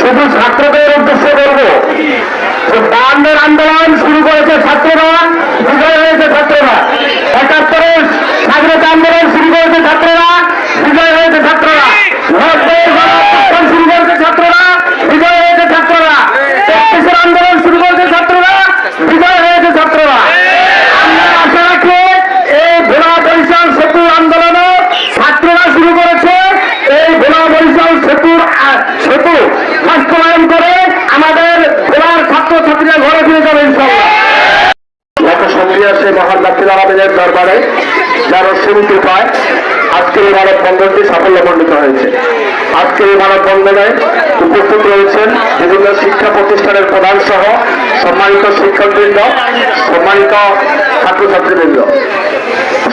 শুধু ছাত্রদের উদ্দেশ্যে বলব বায়ান্নের আন্দোলন শুরু করেছে ছাত্ররা বিজয় হয়েছে ছাত্ররা স্বাধীনতা আন্দোলন শুরু করেছে ছাত্ররা বিজয় হয়েছে ছাত্ররা নব্বই গণঅভ্যুত্থান শুরু করেছে ছাত্ররা বিজয় হয়েছে ছাত্ররা তেত্রিশের আন্দোলন শুরু করেছে ছাত্ররা বিজয় হয়েছে ছাত্ররা আমরা আশা রাখি এই ভোলা বরিশাল সেতু আন্দোলনও ছাত্ররা শুরু করেছে এই ভোলা বরিশাল সেতুর আ- সেতু বাস্তবায়ন করে আমাদের ভোলার ছাত্রছাত্রীরা ঘরে ফিরে যাবে ইনশাল্লাহ গত সন্ধ্যে আসে আলমিনের দরবারে যার সীমিত পায়, আজকের এই মানববন্ধনটি সাফল্যমণ্ডিত হয়েছে। আজকের এই মানববন্ধনে উপস্থিত রয়েছেন বিভিন্ন শিক্ষা প্রতিষ্ঠানের প্রধান সহ সম্মানিত শিক্ষকবৃন্দ, সম্মানিত ছাত্রছাত্রীবৃন্দ।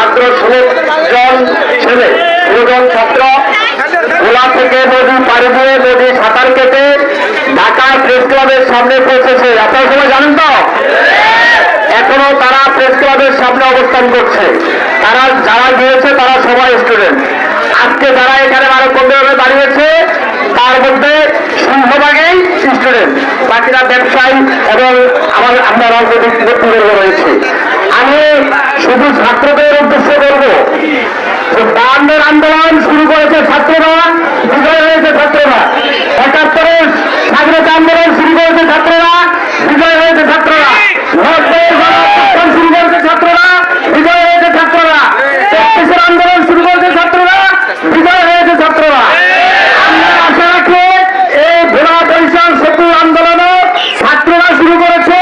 মাত্র ষোলো জন ছেলে ষোলো জন ছাত্র গোলা থেকে নদী পাড়ি দিয়ে নদী সাঁতার কেটে ঢাকা প্রেস ক্লাবের সামনে পৌঁছেছে। আপনারা সবাই জানেন তো? এখনও তারা প্রেস ক্লাবের সামনে অবস্থান করছে। তারা যারা গিয়েছে তারা সবাই স্টুডেন্ট আজকে যারা এখানে আরও কমবে দাঁড়িয়েছে তার মধ্যে সিংহভাগেই স্টুডেন্ট বাকিরা ব্যবসায়ী এবং আমার আমরা রাজনৈতিক ব্যক্তিবর্গ রয়েছে। আমি শুধু ছাত্রদের উদ্দেশ্যে বলব যে বায়ান্নের আন্দোলন শুরু করেছে ছাত্ররা বিজয় হয়েছে ছাত্ররা একাত্তরের স্বাধীনতা আন্দোলন শুরু করেছে ছাত্ররা বিজয় হয়েছে ছাত্ররা নব্বই গণঅভ্যুত্থান শুরু করেছে ছাত্ররা বিজয় হয়েছে ছাত্ররা তেত্রিশের আন্দোলন শুরু করেছে ছাত্ররা বিজয় হয়েছে ছাত্ররা আমরা আশা রাখি এই ভোলা বরিশাল সেতু আন্দোলনও ছাত্ররা শুরু করেছে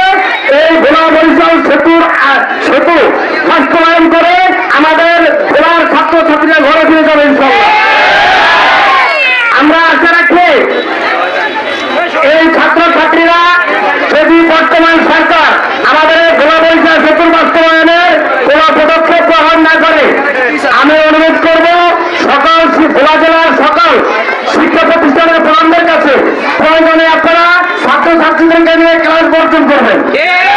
এই ভোলা বরিশাল সেতুর আ- সেতু বাস্তবায়ন করে আমাদের ভোলার ছাত্রছাত্রীরা ঘরে ফিরে যাবে ইনশাল্লাহ আমরা আশা রাখি এই ছাত্রছাত্রীরা যদি বর্তমান সরকার আমাদের এই ভোলা বরিশাল সেতুর বাস্তবায়নের কোন পদক্ষেপ গ্রহণ না করে আমি অনুরোধ করব সকল শি- ভোলা জেলার সকল শিক্ষা প্রতিষ্ঠানের প্রধানদের কাছে প্রয়োজনে আপনারা ছাত্রছাত্রীদেরকে নিয়ে ক্লাস করবেন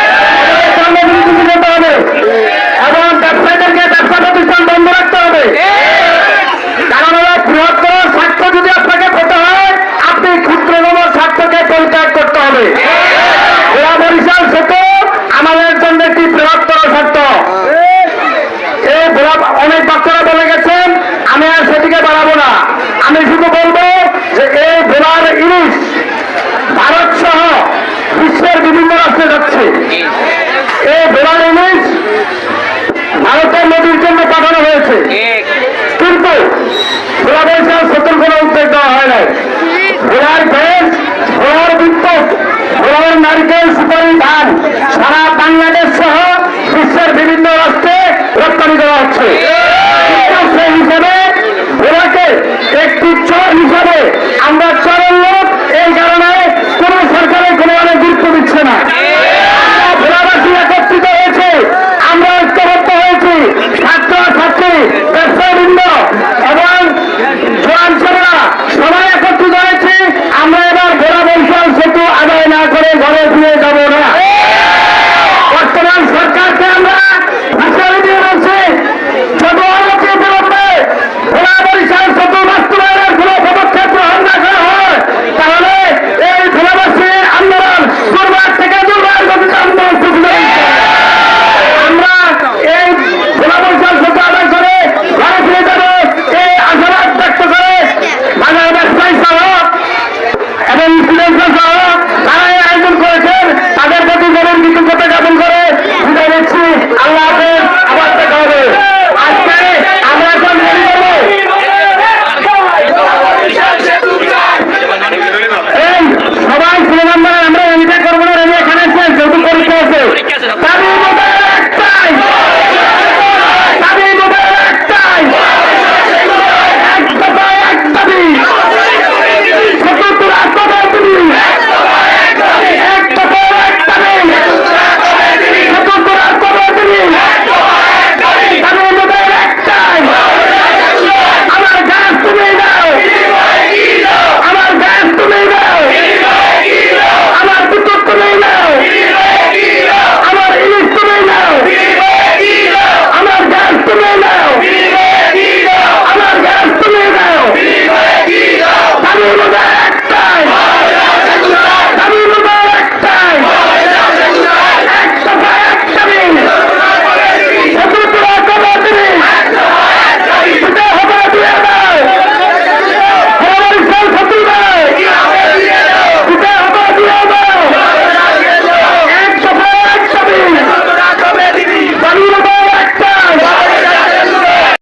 নারকেল সুপারি ধান। সারা বাংলাদেশ সহ বিশ্বের বিভিন্ন রাষ্ট্রে রপ্তানি করা হচ্ছে। সেই হিসাবে ওনাকে একটি চ হিসাবে